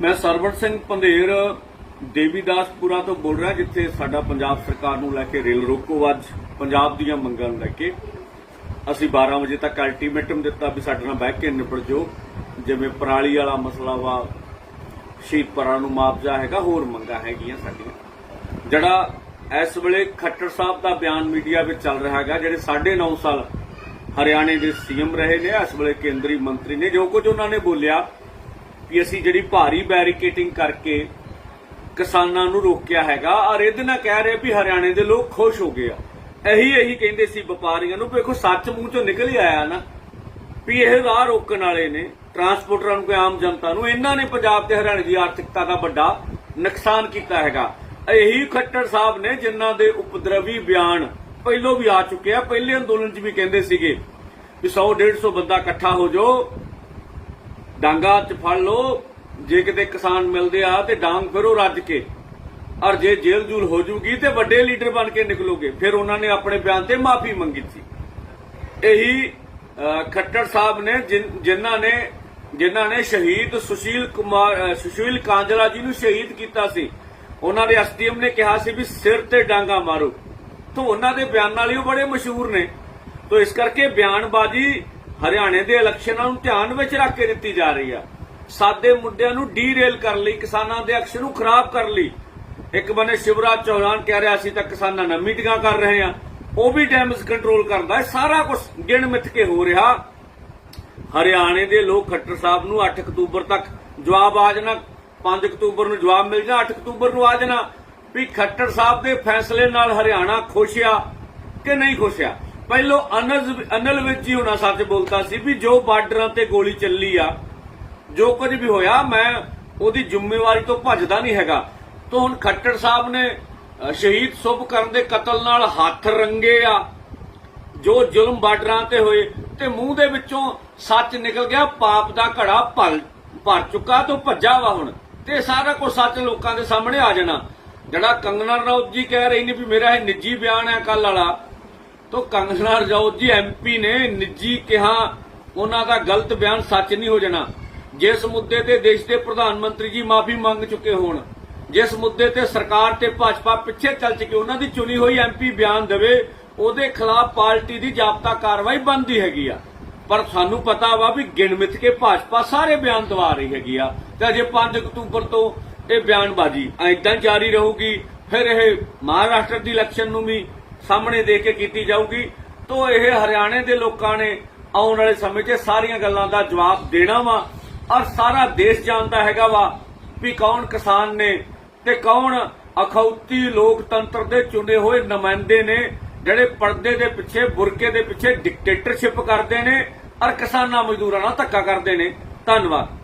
ਮੈਂ ਸਰਵਣ ਸਿੰਘ ਪੰਧੇਰ ਦੇਵੀਦਾਸਪੁਰਾ ਤੋਂ ਬੋਲ ਰਿਹਾ, ਜਿੱਥੇ ਸਾਡਾ ਪੰਜਾਬ ਸਰਕਾਰ ਨੂੰ ਲੈ ਕੇ ਰੇਲ ਰੋਕੋ ਅੱਜ, ਪੰਜਾਬ ਦੀਆਂ ਮੰਗਾਂ ਨੂੰ ਲੈ ਕੇ। ਅਸੀਂ 12 ਵਜੇ ਤੱਕ ਅਲਟੀਮੇਟਮ ਦਿੱਤਾ ਵੀ ਸਾਡੇ ਨਾਲ ਬਹਿ ਕੇ ਨਿਬੜ ਜੋ ਜਿਵੇਂ ਪਰਾਲੀ ਵਾਲਾ ਮਸਲਾ ਵਾ, ਸ਼ਹੀਦ ਪਰਾਂ ਨੂੰ ਮੁਆਵਜ਼ਾ ਹੈਗਾ, ਹੋਰ ਮੰਗਾਂ ਹੈਗੀਆਂ ਸਾਡੀਆਂ। ਜਿਹੜਾ ਇਸ ਵੇਲੇ ਖੱਟਰ ਸਾਹਿਬ ਦਾ ਬਿਆਨ ਮੀਡੀਆ ਵਿੱਚ ਚੱਲ ਰਿਹਾ ਹੈਗਾ, ਜਿਹੜੇ 9.5 ਸਾਲ ਹਰਿਆਣੇ ਦੇ ਸੀਐਮ ਰਹੇ ਨੇ, ਇਸ ਵੇਲੇ ਕੇਂਦਰੀ ਮੰਤਰੀ ਨੇ, ਜੋ ਕੁਝ ਉਹਨਾਂ ਨੇ ਬੋਲਿਆ ਕਿ ਅਸੀਂ ਜਿਹੜੀ ਭਾਰੀ ਬੈਰੀਕੇਟਿੰਗ ਕਰਕੇ ਕਿਸਾਨਾਂ ਨੂੰ ਰੋਕਿਆ ਹੈਗਾ, ਔਰ ਇਹਦੇ ਨਾਲ ਕਹਿ ਰਹੇ ਵੀ ਹਰਿਆਣੇ ਦੇ ਲੋਕ ਖੁਸ਼ ਹੋ ਗਏ ਆ। ਇਹੀ ਇਹੀ ਕਹਿੰਦੇ ਸੀ ਵਪਾਰੀਆਂ ਨੂੰ ਵੇਖੋ ਸੱਚ ਮੂੰਹ ਚੋਂ ਨਿਕਲ ਹੀ ਆਇਆ ਨਾ, ਵੀ ਇਹ ਰਾਹ ਰੋਕਣ ਵਾਲੇ ਨੇ ਟਰਾਂਸਪੋਰਟਰਾਂ ਨੂੰ ਕੋਈ ਆਮ ਜਨਤਾ ਨੂੰ, ਇਹਨਾਂ ਨੇ ਪੰਜਾਬ ਤੇ ਹਰਿਆਣੇ ਦੀ ਆਰਥਿਕਤਾ ਦਾ ਵੱਡਾ ਨੁਕਸਾਨ ਕੀਤਾ ਹੈਗਾ। ਇਹੀ ਖੱਟੜ ਸਾਹਿਬ ਨੇ ਜਿਨ੍ਹਾਂ ਦੇ ਉਪਦਰਵੀ ਬਿਆਨ ਪਹਿਲੋਂ ਵੀ ਆ ਚੁੱਕੇ ਆ, ਪਹਿਲੇ ਅੰਦੋਲਨ 'ਚ ਵੀ ਕਹਿੰਦੇ ਸੀਗੇ ਵੀ 100 150 ਬੰਦਾ ਇਕੱਠਾ ਹੋ ਜਾਓ ਡਾਂਗਾ 'ਚ ਫੜ ਲਓ ਜੇ ਕਿਤੇ ਕਿਸਾਨ ਮਿਲਦੇ ਆ ਤੇ ਡਾਂਗ ਫਿਰੋ ਰੱਜ ਕੇ। ਔਰ ਜੇ ਜੇਲ੍ਹ ਜੂਲ ਹੋ ਜੂਗੀ ਤੇ ਵੱਡੇ ਲੀਡਰ ਬਣ ਕੇ ਨਿਕਲੋਗੇ। ਫਿਰ ਉਹਨਾਂ ਨੇ ਆਪਣੇ ਬਿਆਨ ਤੇ ਮਾਫੀ ਮੰਗੀ ਸੀ। ਇਹੀ ਅਹ, ਖੱਟਰ ਸਾਹਿਬ ਨੇ ਜਿਨ੍ਹਾਂ ਨੇ ਜਿਨ੍ਹਾਂ ਨੇ ਸ਼ਹੀਦ ਸੁਸ਼ੀਲ ਕੁਮਾਰ ਸੁਸ਼ੀਲ ਕਾਂਜਲਾ ਜੀ ਨੂੰ ਸ਼ਹੀਦ ਕੀਤਾ ਸੀ। ਉਹਨਾਂ ਦੇ ਐਸਡੀਐਮ ਨੇ ਕਿਹਾ ਸੀ ਵੀ ਸਿਰ ਤੇ ਡਾਂਗਾ ਮਾਰੋ। ਤੋਂ ਉਹਨਾਂ ਦੇ ਬਿਆਨਾਂ ਲਈ ਉਹ ਬੜੇ ਮਸ਼ਹੂਰ ਨੇ। ਤੋਂ ਇਸ ਕਰਕੇ ਬਿਆਨਬਾਜ਼ੀ ਹਰਿਆਣੇ ਦੇ ਇਲੈਕਸ਼ਨਾਂ ਨੂੰ ਧਿਆਨ ਵਿੱਚ ਰੱਖ ਕੇ ਦਿੱਤੀ ਜਾ ਰਹੀ ਆ। ਸਾਦੇ ਮੁੱਦਿਆਂ ਨੂੰ ਡੀਰੇਲ ਕਰ ਲਈ, ਕਿਸਾਨਾਂ ਦੇ ਅਕਸ਼ ਨੂੰ ਖਰਾਬ ਕਰ ਲਈ। ਇੱਕ ਬੰਨੇ ਸ਼ਿਵਰਾਜ ਚੌਹਾਨ ਕਹਿ ਰਿਹਾ ਸੀ ਤਾਂ ਕਿਸਾਨਾਂ ਨਾਲ ਮੀਟਿੰਗਾਂ ਕਰ ਰਹੇ ਆ ਉਹ ਵੀ ਡੈਮੇਜ ਕੰਟਰੋਲ ਕਰਦਾ ਹੈ। ਸਾਰਾ ਕੁਝ ਗਿਣ ਮਿੱਥ ਕੇ ਹੋ ਰਿਹਾ। ਹਰਿਆਣੇ ਦੇ ਲੋਕ ਖੱਟਰ ਸਾਹਿਬ ਨੂੰ 8 ਅਕਤੂਬਰ ਤੱਕ ਜਵਾਬ ਆ ਜਾਣਾ। 5 ਅਕਤੂਬਰ ਨੂੰ ਜਵਾਬ ਮਿਲ ਜਾਣਾ 8 ਅਕਤੂਬਰ ਨੂੰ ਆ ਜਾਣਾ। ਵੀ ਖੱਟਰ ਸਾਹਿਬ ਦੇ ਫੈਸਲੇ ਨਾਲ ਹਰਿਆਣਾ ਖੁਸ਼ ਆ ਕਿ ਨਹੀਂ ਖੁਸ਼ ਆ? ਪਹਿਲੋ ਅਨਲ ਅਨਲ ਵਿੱਚ ਹੀ ਹੋਣਾ ਸੱਚ ਬੋਲਤਾ ਸੀ ਵੀ ਜੋ ਬਾਰਡਰਾਂ ਤੇ ਗੋਲੀ ਚੱਲੀ ਆ, ਜੋ ਕੁਝ ਵੀ ਹੋਇਆ, ਮੈਂ ਉਹਦੀ ਜ਼ਿੰਮੇਵਾਰੀ ਤੋਂ ਭੱਜਦਾ ਨਹੀਂ ਹੈਗਾ। ਤੋਂ ਹੁਣ ਖੱਟੜ ਸਾਹਿਬ ਨੇ ਸ਼ਹੀਦ ਸੁਭ ਕਰਨ ਦੇ ਕਤਲ ਨਾਲ ਹੱਥ ਰੰਗੇ ਆ। ਜੋ ਜ਼ੁਲਮ ਬਾਰਡਰਾਂ ਤੇ ਹੋਏ, ਤੇ ਮੂੰਹ ਦੇ ਵਿੱਚੋਂ ਸੱਚ ਨਿਕਲ ਗਿਆ, ਪਾਪ ਦਾ ਘੜਾ ਭਰ ਭਰ ਚੁੱਕਾ ਤੋਂ ਭੱਜਾ ਵਾ ਹੁਣ। ਤੇ ਸਾਰਾ ਕੁਝ ਸੱਚ ਲੋਕਾਂ ਦੇ ਸਾਹਮਣੇ ਆ ਜਾਣਾ। ਜਿਹੜਾ ਕੰਗਨਾ ਰਣੌਤ ਜੀ ਕਹਿ ਰਹੀ ਨੇ ਵੀ ਮੇਰਾ ਇਹ ਨਿੱਜੀ ਬਿਆਨ ਹੈ ਕੱਲ ਵਾਲਾ ਤੋਂ ਕੰਗਨਾ ਰਣੌਤ ਜੀ ਐਮਪੀ ਨੇ ਨਿੱਜੀ ਕਿਹਾ, ਉਹਨਾਂ ਦਾ ਗਲਤ ਬਿਆਨ ਸੱਚ ਨਹੀਂ ਹੋ ਜਾਣਾ। ਜਿਸ ਮੁੱਦੇ ਤੇ ਦੇਸ਼ ਦੇ ਪ੍ਰਧਾਨ ਮੰਤਰੀ ਜੀ ਮਾਫੀ ਮੰਗ ਚੁੱਕੇ ਹੋਣ, ਜਿਸ ਮੁੱਦੇ ਤੇ ਸਰਕਾਰ ਤੇ ਭਾਜਪਾ ਪਿੱਛੇ ਚੱਲ ਚੁੱਕੀ, ਉਹਨਾਂ ਦੀ ਚੁਣੀ ਹੋਈ ਐਮਪੀ ਬਿਆਨ ਦੇਵੇ, ਉਹਦੇ ਖਿਲਾਫ ਪਾਰਟੀ ਦੀ ਜਾਬਤਾ ਕਾਰਵਾਈ ਬੰਦੀ ਹੈਗੀ ਆ। ਪਰ ਸਾਨੂੰ ਪਤਾ ਵਾ ਵੀ ਗਿਣ ਮਿੱਥ ਕੇ ਭਾਜਪਾ ਸਾਰੇ ਬਿਆਨ ਦਵਾ ਰਹੀ ਹੈਗੀ ਆ। ਤੇ ਅਜੇ 5 ਅਕਤੂਬਰ ਤੋਂ ਇਹ ਬਿਆਨਬਾਜ਼ੀ ਐਦਾਂ ਜਾਰੀ ਰਹੂਗੀ, ਫਿਰ ਇਹ ਮਹਾਰਾਸ਼ਟਰ ਦੀ ਇਲੈਕਸ਼ਨ ਨੂੰ ਵੀ ਸਾਹਮਣੇ ਦੇ ਕੇ ਕੀਤੀ ਜਾਊਗੀ। ਤੋਂ ਇਹ ਹਰਿਆਣੇ ਦੇ ਲੋਕਾਂ ਨੇ ਆਉਣ ਵਾਲੇ ਸਮੇਂ 'ਚ ਸਾਰੀਆਂ ਗੱਲਾਂ ਦਾ ਜਵਾਬ ਦੇਣਾ ਵਾ। ਔਰ ਸਾਰਾ ਦੇਸ਼ ਜਾਣਦਾ ਹੈਗਾ ਵਾ ਵੀ ਕੌਣ ਕਿਸਾਨ ਨੇ ਤੇ ਕੌਣ ਅਖੌਤੀ ਲੋਕਤੰਤਰ ਦੇ ਚੁਣੇ ਹੋਏ ਨੁਮਾਇੰਦੇ ਨੇ, ਜਿਹੜੇ ਪਰਦੇ ਦੇ ਪਿੱਛੇ, ਬੁਰਕੇ ਦੇ ਪਿੱਛੇ ਡਿਕਟੇਟਰਸ਼ਿਪ ਕਰਦੇ ਨੇ ਔਰ ਕਿਸਾਨਾਂ ਮਜ਼ਦੂਰਾਂ ਨਾਲ ਧੱਕਾ ਕਰਦੇ ਨੇ। ਧੰਨਵਾਦ।